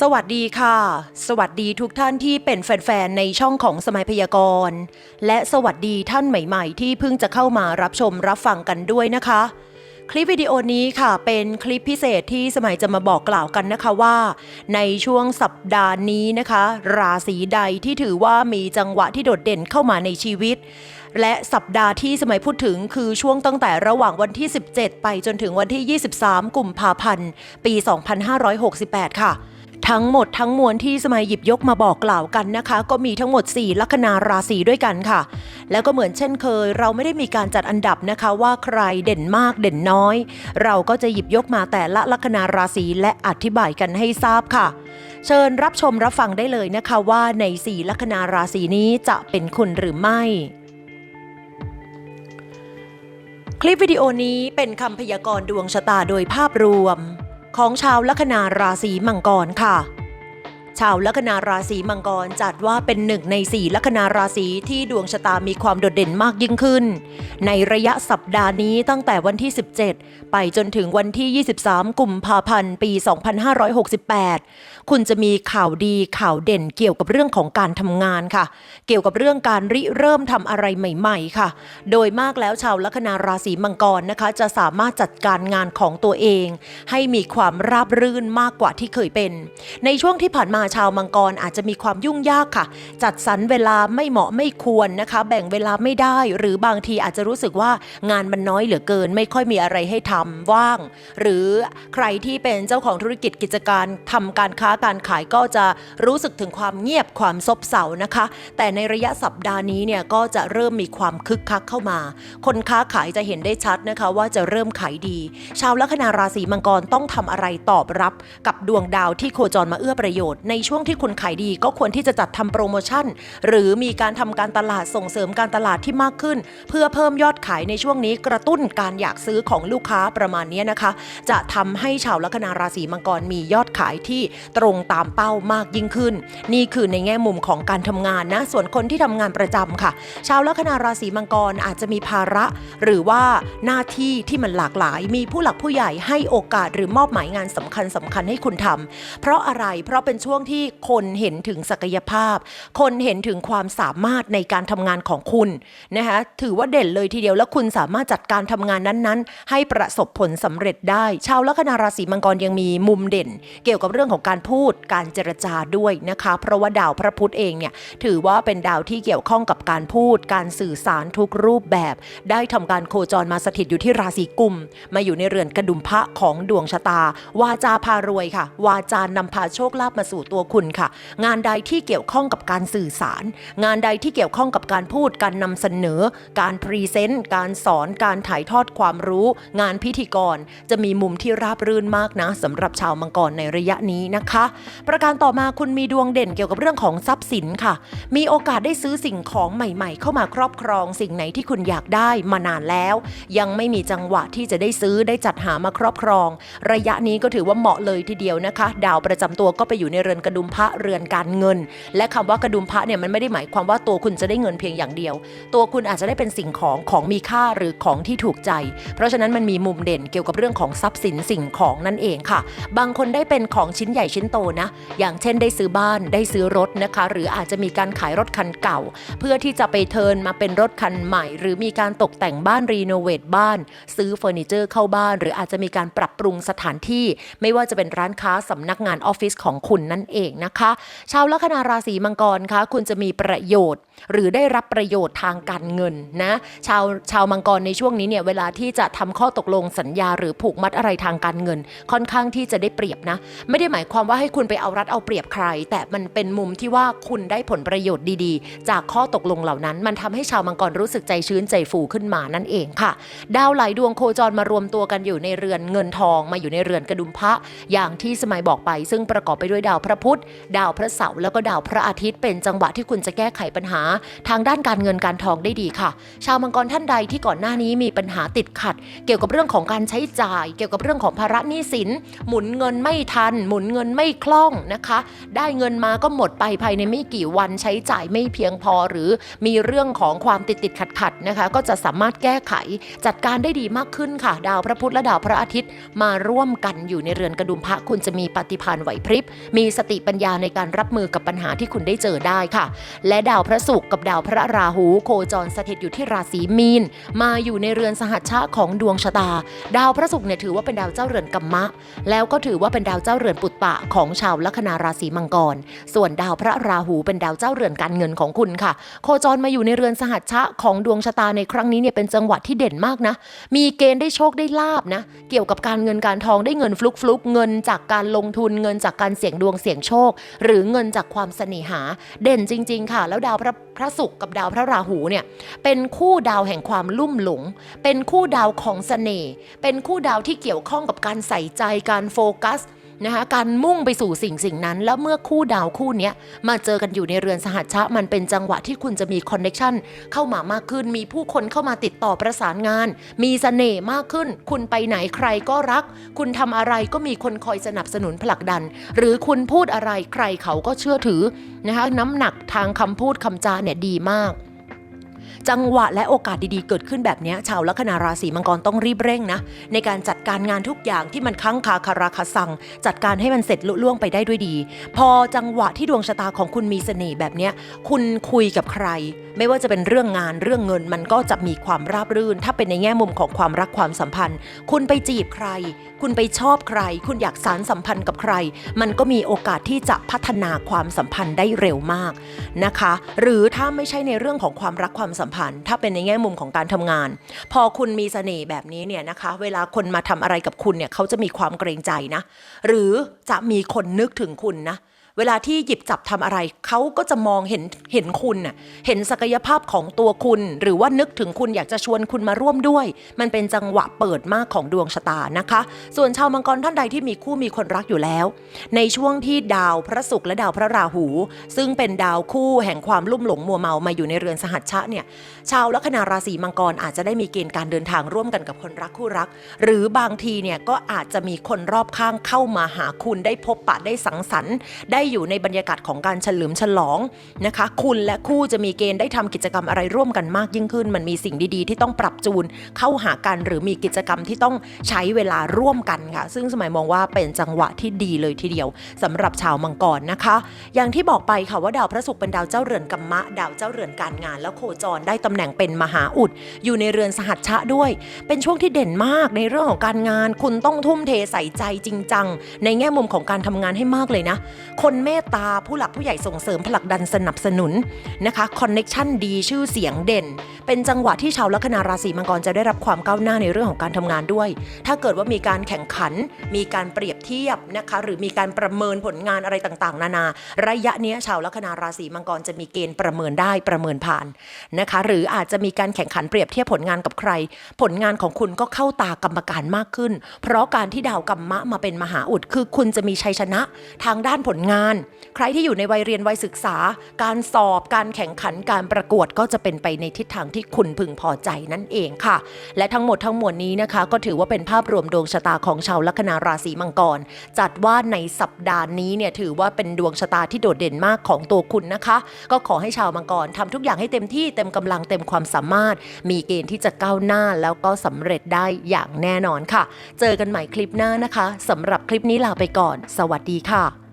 สวัสดีค่ะ สวัสดีทุกท่านที่เป็นแฟนๆ ในช่องของสมัยพยากรณ์ และสวัสดีท่านใหม่ๆ ที่เพิ่งจะเข้ามารับชมรับฟังกันด้วยนะคะ คลิปวิดีโอนี้ค่ะเป็นคลิปพิเศษที่สมัยจะมาบอกกล่าวกันนะคะว่า ในช่วงสัปดาห์นี้นะคะ ราศีใดที่ถือว่ามีจังหวะที่โดดเด่นเข้ามาในชีวิตและสัปดาห์ที่สมัยพูดถึงคือช่วงตั้งแต่ระหว่างวันที่ 17 ไปจนถึงวันที่ 23 กุมภาพันธ์ ปี 2568 ค่ะ ทั้งหมดทั้งมวลที่สมัยหยิบยกมาบอกกล่าวกันนะคะ ก็มีทั้งหมด 4 ลัคนาราศีด้วยกันค่ะ แล้วก็เหมือนเช่นเคย เราไม่ได้มีการจัดอันดับนะคะว่าใครเด่นมากเด่นน้อย เราก็จะหยิบยกมาแต่ละลัคนาราศีและอธิบายกันให้ทราบค่ะ เชิญรับชมรับฟังได้เลยนะคะว่าใน 4 ลัคนาราศีนี้จะเป็นคุณหรือไม่คลิปวิดีโอนี้เป็นคำพยากรณ์ดวงชะตาโดยภาพรวม ของชาวลัคนาราศีมังกรค่ะ ชาวลัคนาราศีมังกรจัดว่าเป็นหนึ่งในสี่ลัคนาราศีที่ดวงชะตามีความโดดเด่นมากยิ่งขึ้น ในระยะสัปดาห์นี้ตั้งแต่วันที่ 17 ไปจนถึงวันที่ 23 กุมภาพันธ์ ปี 2568 คุณจะมีข่าวดีข่าวเด่นเกี่ยวกับเรื่องของการทำงานค่ะ เกี่ยวกับเรื่องการริเริ่มทำอะไรใหม่ ๆ ค่ะ โดยมากแล้วชาวลัคนาราศีมังกรนะคะ จะสามารถจัดการงานของตัวเอง ให้มีความราบรื่นมากกว่าที่เคยเป็น ในช่วงที่ผ่านมาชาวมังกรอาจจะมีความยุ่งยากค่ะ จัดสรรเวลาไม่เหมาะไม่ควรนะคะ แบ่งเวลาไม่ได้ หรือบางทีอาจจะรู้สึกว่างานมันน้อยเหลือเกิน ไม่ค่อยมีอะไรให้ทำว่าง หรือใครที่เป็นเจ้าของธุรกิจกิจการทำการค้าการขายก็จะรู้สึกถึงความเงียบความซบเซานะคะ แต่ในระยะสัปดาห์นี้เนี่ยก็จะเริ่มมีความคึกคักเข้ามา คนค้าขายจะเห็นได้ชัดนะคะว่าจะเริ่มขายดี ชาวลัคนาราศีมังกรต้องทำอะไรตอบรับ กับดวงดาวที่โคจรมาเอื้อประโยชน์ในช่วงที่คุณขายดีก็ควรที่จะจัดทำโปรโมชั่น หรือมีการทำการตลาดส่งเสริมการตลาดที่มากขึ้น เพื่อเพิ่มยอดขายในช่วงนี้กระตุ้นการอยากซื้อของลูกค้าประมาณนี้นะคะ จะทำให้ชาวลัคนาราศีมังกรมียอดขายที่ตรงตามเป้ามากยิ่งขึ้น นี่คือในแง่มุมของการทำงานนะ ส่วนคนที่ทำงานประจำค่ะ ชาวลัคนาราศีมังกรอาจจะมีภาระ หรือว่าหน้าที่ที่มันหลากหลาย มีผู้หลักผู้ใหญ่ให้โอกาสหรือมอบหมายงานสำคัญสำคัญให้คุณทำเพราะอะไรเพราะเป็นช่วงที่คนเห็นถึงศักยภาพ คนเห็นถึงความสามารถในการทำงานของคุณนะคะถือว่าเด่นเลยทีเดียวแล้วคุณสามารถจัดการทำงานนั้นๆ ให้ประสบผลสำเร็จได้ ชาวลัคนาราศีมังกรยังมีมุมเด่น เกี่ยวกับเรื่องของการพูดการเจรจาด้วยนะคะ เพราะว่าดาวพระพุธเองเนี่ยถือว่าเป็นดาวที่เกี่ยวข้องกับการพูด การสื่อสารทุกรูปแบบ ได้ทำการโคจรมาสถิตอยู่ที่ราศีกุม มาอยู่ในเรือนกระดุมพระของดวงชะตา วาจาพารวยค่ะ วาจานำพาโชคลาภมาสู่ตัวคุณค่ะ งานใดที่เกี่ยวข้องกับการสื่อสาร งานใดที่เกี่ยวข้องกับการพูด การนำเสนอ การพรีเซนต์ การสอน การถ่ายทอดความรู้ งานพิธีกร จะมีมุมที่ราบรื่นมากนะสำหรับชาวมังกรในระยะนี้นะคะ ประการต่อมาคุณมีดวงเด่นเกี่ยวกับเรื่องของทรัพย์สินค่ะ มีโอกาสได้ซื้อสิ่งของใหม่ ๆ เข้ามาครอบครอง สิ่งไหนที่คุณอยากได้มานานแล้ว ยังไม่มีจังหวะที่จะได้ซื้อได้จัดหามาครอบครอง ระยะนี้ก็ถือว่าเหมาะเลยทีเดียวนะคะ ดาวประจำตัวก็ไปอยู่ในเรือนกระดุมพระเรือนการเงิน และคำว่ากระดุมพระเนี่ยมันไม่ได้หมายความว่าตัวคุณจะได้เงินเพียงอย่างเดียว ตัวคุณอาจจะได้เป็นสิ่งของของมีค่าหรือของที่ถูกใจ เพราะฉะนั้นมันมีมุมเด่นเกี่ยวกับเรื่องของทรัพย์สินสิ่งของนั่นเองค่ะ บางคนได้เป็นของชิ้นใหญ่ชิ้นโตนะ อย่างเช่นได้ซื้อบ้านได้ซื้อรถนะคะ หรืออาจจะมีการขายรถคันเก่า เพื่อที่จะไปเทินมาเป็นรถคันใหม่ หรือมีการตกแต่งบ้านรีโนเวทบ้าน ซื้อเฟอร์นิเจอร์เข้าบ้าน หรืออาจจะมีการปรับปรุงสถานที่ ไม่ว่าจะเป็นร้านค้าสำนักงานออฟฟิศของคุณนั่นเองนะคะ ชาวลัคนาราศีมังกรคะคุณจะมีประโยชน์ หรือได้รับประโยชน์ทางการเงินนะชาวชาวมังกรในช่วงนี้เนี่ยเวลาที่จะทำข้อตกลงสัญญา หรือผูกมัดอะไรทางการเงิน ค่อนข้างที่จะได้เปรียบนะ ไม่ได้หมายความว่าให้คุณไปเอารัดเอาเปรียบใคร แต่มันเป็นมุมที่ว่าคุณได้ผลประโยชน์ดีๆ จากข้อตกลงเหล่านั้น มันทำให้ชาวมังกรรู้สึกใจชื้นใจฟูขึ้นมานั่นเองค่ะ ดาวหลายดวงโคจรมารวมตัวกันอยู่ในเรือนเงินทองมาอยู่ในเรือนกระดุมพระอย่างที่สมัยบอกไป ซึ่งประกอบไปด้วยดาวพระพุธ ดาวพระเสาร์แล้วก็ดาวพระอาทิตย์ เป็นจังหวะที่คุณจะแก้ไขปัญหา ทางด้านการเงินการทองได้ดีค่ะ ชาวมังกรท่านใดที่ก่อนหน้านี้มีปัญหาติดขัด เกี่ยวกับเรื่องของการใช้จ่าย เกี่ยวกับเรื่องของภาระหนี้สิน หมุนเงินไม่ทัน หมุนเงินไม่คล่องนะคะ ได้เงินมาก็หมดไปภายในไม่กี่วันใช้จ่ายไม่เพียงพอหรือมีเรื่องของความติดติดขัดขัดนะคะ ก็จะสามารถแก้ไขจัดการได้ดีมากขึ้นค่ะ ดาวพระพุธและดาวพระอาทิตย์ มาร่วมกันอยู่ในเรือนกระดุมพระคุณจะมีปฏิภาณไหวพริบมีสติปัญญาในการรับมือกับปัญหาที่คุณได้เจอได้ค่ะ และดาวพระศุกร์กับดาวพระราหู โคจรสถิตอยู่ที่ราศีมีน มาอยู่ในเรือนสหัชชะของดวงชะตา ดาวพระศุกร์เนี่ยถือว่าเป็นดาวเจ้าเรือนกัมมะ แล้วก็ถือว่าเป็นดาวเจ้าเรือนปุตตะของชาวลัคนาราศีมังกร ส่วนดาวพระราหูเป็นดาวเจ้าเรือนการเงินของคุณค่ะ โคจรมาอยู่ในเรือนสหัชชะของดวงชะตาในครั้งนี้เนี่ยเป็นจังหวะที่เด่นมากนะ มีเกณฑ์ได้โชคได้ลาบนะ เกี่ยวกับการเงินการทองได้เงินฟลุกฟลุกเงินจากการลงทุนเงินจากการเสี่ยงดวงเสี่ยงโชค หรือเงินจากความเสน่หา เด่นจริง ๆ ค่ะ แล้วดาวพระพระศุกร์กับดาวพระราหูเนี่ยเป็นคู่ดาวแห่งความลุ่มหลง เป็นคู่ดาวของเสน่ห์เป็นคู่ดาวที่เกี่ยวข้องกับการใส่ใจการโฟกัส นะคะการมุ่งไปสู่สิ่งสิ่งนั้น แล้วเมื่อคู่ดาวคู่นี้มาเจอกันอยู่ในเรือนสหัชชะ มันเป็นจังหวะที่คุณจะมีคอนเน็ชันเข้ามามากขึ้น มีผู้คนเข้ามาติดต่อประสานงาน มีเสน่ห์มากขึ้น คุณไปไหนใครก็รัก คุณทำอะไรก็มีคนคอยสนับสนุนผลักดัน หรือคุณพูดอะไรใครเขาก็เชื่อถือนะคะน้ำหนักทางคำพูดคำจาเนี่ยดีมาก จังหวะและโอกาสดีๆเกิดขึ้นแบบนี้ชาวลัคนาราศีมังกรต้องรีบเร่งนะ ในการจัดการงานทุกอย่างที่มันค้างคาคาราคาซัง จัดการให้มันเสร็จลุล่วงไปได้ด้วยดี พอจังหวะที่ดวงชะตาของคุณมีเสน่ห์แบบนี้คุณคุยกับใคร ไม่ว่าจะเป็นเรื่องงานเรื่องเงินมันก็จะมีความราบรื่น ถ้าเป็นในแง่มุมของความรักความสัมพันธ์ คุณไปจีบใคร คุณไปชอบใคร คุณอยากสารสัมพันธ์กับใคร มันก็มีโอกาสที่จะพัฒนาความสัมพันธ์ได้เร็วมากนะคะ หรือถ้าไม่ใช่ในเรื่องของความรักความสัมพันธ์ ถ้าเป็นในแง่มุมของการทำงาน พอคุณมีเสน่ห์แบบนี้เนี่ยนะคะ เวลาคนมาทำอะไรกับคุณเนี่ยเขาจะมีความเกรงใจนะ หรือจะมีคนนึกถึงคุณนะ เวลาที่หยิบจับทำอะไร เขาก็จะมองเห็นเห็นคุณน่ะเห็นศักยภาพของตัวคุณ หรือว่านึกถึงคุณอยากจะชวนคุณมาร่วมด้วย มันเป็นจังหวะเปิดมากของดวงชะตานะคะ ส่วนชาวมังกรท่านใดที่มีคู่มีคนรักอยู่แล้ว ในช่วงที่ดาวพระศุกร์และดาวพระราหู ซึ่งเป็นดาวคู่แห่งความลุ่มหลงมัวเมามาอยู่ในเรือนสหัชชะเนี่ยชาวลัคนาราศีมังกรอาจจะได้มีเกณฑ์การเดินทางร่วมกันกับคนรักคู่รัก หรือบางทีเนี่ยก็อาจจะมีคนรอบข้างเข้ามาหาคุณได้พบปะได้สังสรรค์ได้อยู่ในบรรยากาศของการเฉลิมฉลองนะคะ คุณและคู่จะมีเกณฑ์ได้ทำกิจกรรมอะไรร่วมกันมากยิ่งขึ้น มันมีสิ่งดีๆ ที่ต้องปรับจูนเข้าหากันหรือมีกิจกรรมที่ต้องใช้เวลาร่วมกันค่ะ ซึ่งสมัยมองว่าเป็นจังหวะที่ดีเลยทีเดียวสำหรับชาวมังกรนะคะ อย่างที่บอกไปค่ะว่าดาวพระศุกร์เป็นดาวเจ้าเรือนกัมมะ ดาวเจ้าเรือนการงาน แล้วโคจรได้ตำแหน่งเป็นมหาอุด อยู่ในเรือนสหัชชะด้วย เป็นช่วงที่เด่นมากในเรื่องของการงาน คุณต้องทุ่มเทใส่ใจจริงจังในแง่มุมของการทำงานให้มากเลยนะ คนเมตตาผู้หลักผู้ใหญ่ส่งเสริมผลักดันสนับสนุนนะคะคอนเน็ชันดีชื่อเสียงเด่น เป็นจังหวะที่ชาวลัคนาราศีมังกรจะได้รับความก้าวหน้าในเรื่องของการทำงานด้วย ถ้าเกิดว่ามีการแข่งขัน มีการเปรียบเทียบนะคะหรือมีการประเมินผลงานอะไรต่างๆ นานา ระยะนี้ชาวลัคนาราศีมังกรจะมีเกณฑ์ประเมินได้ประเมินผ่านนะคะหรืออาจจะมีการแข่งขันเปรียบเทียบผลงานกับใคร ผลงานของคุณก็เข้าตากรรมการมากขึ้น เพราะการที่ดาวกัมมะมาเป็นมหาอุดคือคุณจะมีชัยชนะทางด้านผลงานใครที่อยู่ในวัยเรียนวัยศึกษา การสอบการแข่งขันการประกวดก็จะเป็นไปในทิศทางที่คุณพึงพอใจนั่นเองค่ะ และทั้งหมดทั้งมวลนี้นะคะ ก็ถือว่าเป็นภาพรวมดวงชะตาของชาวลัคนาราศีมังกร จัดว่าในสัปดาห์นี้เนี่ยถือว่าเป็นดวงชะตาที่โดดเด่นมากของตัวคุณนะคะ ก็ขอให้ชาวมังกรทำทุกอย่างให้เต็มที่เต็มกำลังเต็มความสามารถ มีเกณฑ์ที่จะก้าวหน้าแล้วก็สำเร็จได้อย่างแน่นอนค่ะ เจอกันใหม่คลิปหน้านะคะสำหรับคลิปนี้ลาไปก่อน สวัสดีค่ะ